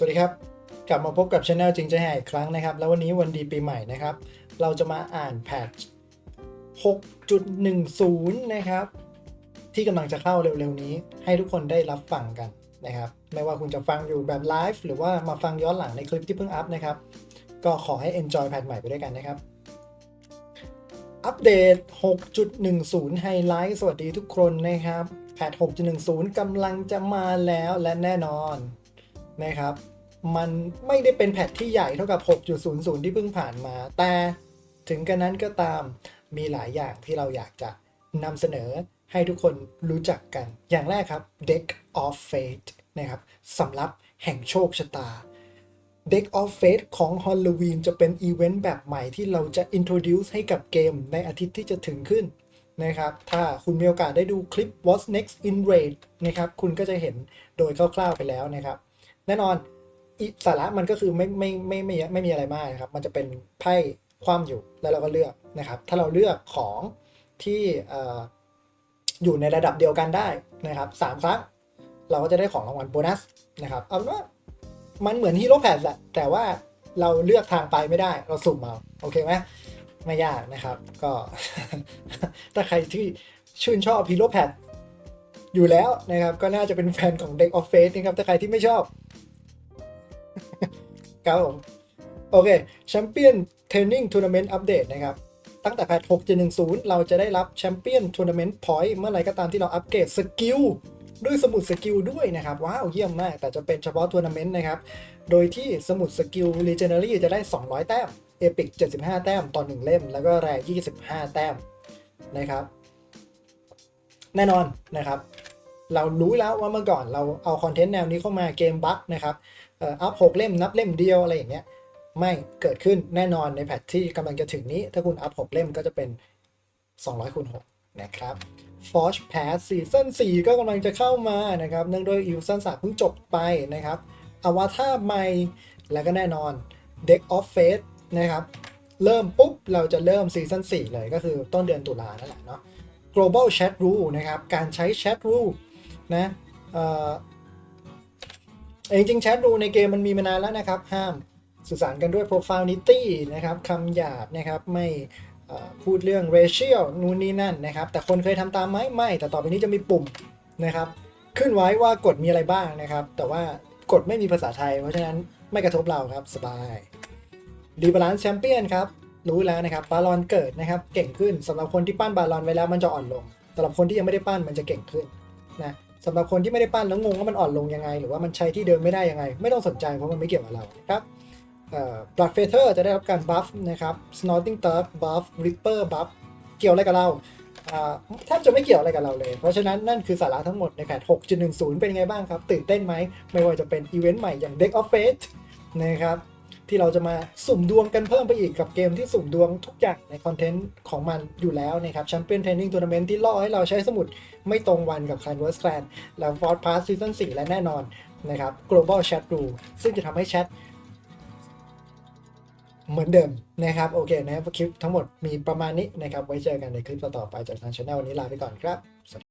สวัสดีครับ กลับมาพบกับช anel จริงใจหายอีกครั้งนะครับ แล้ววันนี้วันดีปีใหม่นะครับ เราจะมาอ่านแพท6.10 นะครับ ที่กำลังจะเข้าเร็วๆนี้ ให้ทุกคนได้รับฟังกันนะครับ ไม่ว่าคุณจะฟังอยู่แบบไลฟ์หรือว่ามาฟังย้อนหลังในคลิปที่เพิ่งอัพนะครับ ก็ขอให้ enjoy แพทใหม่ไปด้วยกันนะครับอัปเดต 6.10 ไฮไลท์ สวัสดีทุกคนนะครับ แพท 6.10 กำลังจะมาแล้วและแน่นอน นะครับ มันไม่ได้เป็นแพทที่ใหญ่เท่ากับ 6.00 ที่เพิ่งผ่านมา แต่ถึงกันนั้นก็ตามมีหลายอย่างที่เราอยากจะนำเสนอให้ทุกคนรู้จักกัน อย่างแรกครับ Deck of Fate นะครับสำหรับแห่งโชคชะตา Deck of Fate ของ Halloween จะเป็นอีเวนต์แบบใหม่ที่เราจะ introduce ให้กับเกมในอาทิตย์ที่จะถึงขึ้นนะครับ ถ้าคุณมีโอกาสได้ดูคลิป What's Next in Raid นะครับ คุณก็จะเห็นโดยคร่าวๆไปแล้วนะครับ แน่นอนอิสาระมันก็คือไม่ไม่ไม่ไม่ไม่มีอะไรมากนะครับ มันจะเป็นไพ่คว่ำอยู่แล้วเราก็เลือกนะครับ ถ้าเราเลือกของที่ออยู่ในระดับเดียวกันได้นะครับสามครั้งเราก็จะได้ของรางวัลโบนัสนะครับเอาว่ามันเหมือนฮีโร่แพดแหละแต่ว่าเราเลือกทางไปไม่ได้เราสุ่มเอาโอเคไหมไม่ยากนะครับ ก็ถ้าใครที่ชื่นชอบฮีโร่แพดอยู่แล้วนะครับ ก็น่าจะเป็นแฟนของ Deck of Fate นะครับถ้าใครที่ไม่ชอบ ครับผมโอเคแชมเปี้ยนเทรนนิ่งทัวร์นาเมนต์อัปเดตนะครับ ตั้งแต่แพท6.10 เราจะได้รับแชมเปี้ยนทัวร์นาเมนต์พอยต์เมื่อไหรก็ตามที่เราอัปเกรดสกิลด้วยสมุดสกิลด้วยนะครับ ว้าว เยี่ยมมาก แต่จะเป็นเฉพาะทัวร์นาเมนต์นะครับ โดยที่สมุดสกิล Legendary จะได้ 200 แต้ม Epic 75 แต้มต่อ1เล่ม แล้วก็แร25 แต้มนะครับ แน่นอนนะครับ เรารู้แล้วว่าเมื่อก่อนเราเอาคอนเทนต์แนวนี้เข้ามาเกมบั๊กนะครับ อัพหกเล่มนับเล่มเดียวอะไรอย่างเงี้ยไม่เกิดขึ้นแน่นอนในแพทที่กำลังจะถึงนี้ ถ้าคุณอัพหกเล่มก็จะเป็น 200คูณ6นะครับ Forge Pass ซีซั่น4ก็กำลังจะเข้ามานะครับ เนื่องด้วยอีซั่น3เพิ่งจบไปนะครับอวตารใหม่แล้วก็แน่นอน Deck of Fate นะครับ เริ่มปุ๊บ เราจะเริ่มซีซั่น4เลยก็คือต้นเดือนตุลานั่นแหละเนาะ global chat rule นะครับ การใช้ chat rule นะ จริงๆแชทรูในเกมมันมีมานานแล้วนะครับ ห้ามสื่อสารกันด้วย profanity นะครับคำหยาบนะครับไม่พูดเรื่อง racial นู่นนี่นั่นนะครับ แต่คนเคยทำตามไหมไม่ แต่ต่อไปนี้จะมีปุ่มนะครับ ขึ้นไว้ว่ากฎมีอะไรบ้างนะครับ แต่ว่ากฎไม่มีภาษาไทย เพราะฉะนั้นไม่กระทบเราครับสบายรีบาลานซ์แชมเปี้ยนครับ รู้แล้วนะครับบาลอนเกิดนะครับ เก่งขึ้นสำหรับคนที่ปั้นบาลอนไว้แล้วมันจะอ่อนลงสำหรับคนที่ยังไม่ได้ปั้นมันจะเก่งขึ้นนะ สำหรับคนที่ไม่ได้ปั้นแล้วงงว่ามันอ่อนลงยังไง หรือว่ามันใช้ที่เดิมไม่ได้ยังไง ไม่ต้องสนใจเพราะมันไม่เกี่ยวกับเรานะครับเอ่อ Blood Feather จะได้รับการบัฟนะครับ Snorting Turf บัฟ Ripper บัฟเกี่ยวอะไรกับเราแทบจะไม่เกี่ยวอะไรกับเราเลย เพราะฉะนั้นนั่นคือสาระทั้งหมดในแพท6.10 เป็นยังไงบ้างครับ ตื่นเต้นไหม ไม่ว่าจะเป็นอีเวนต์ใหม่อย่าง Deck of Fate นะครับ ที่เราจะมาสุ่มดวงกันเพิ่มไปอีกกับเกมที่สุ่มดวงทุกอย่างในคอนเทนต์ของมันอยู่แล้วนะครับแชมเปี้ยนเทรนนิ่งทัวร์นาเมนต์ที่ล่อให้เราใช้สมุดไม่ตรงวันกับ Canvas Clan แล้ว f o r t Pass Season 4และแน่นอนนะครับ Global Chat Rule ซึ่งจะทำให้แชทเหมือนเดิมนะครับ โอเคนะครับคลิปทั้งหมดมีประมาณนี้นะครับ ไว้เจอกันในคลิปต่อๆไปจากทางช anel วันนี้ลาไปก่อนครับ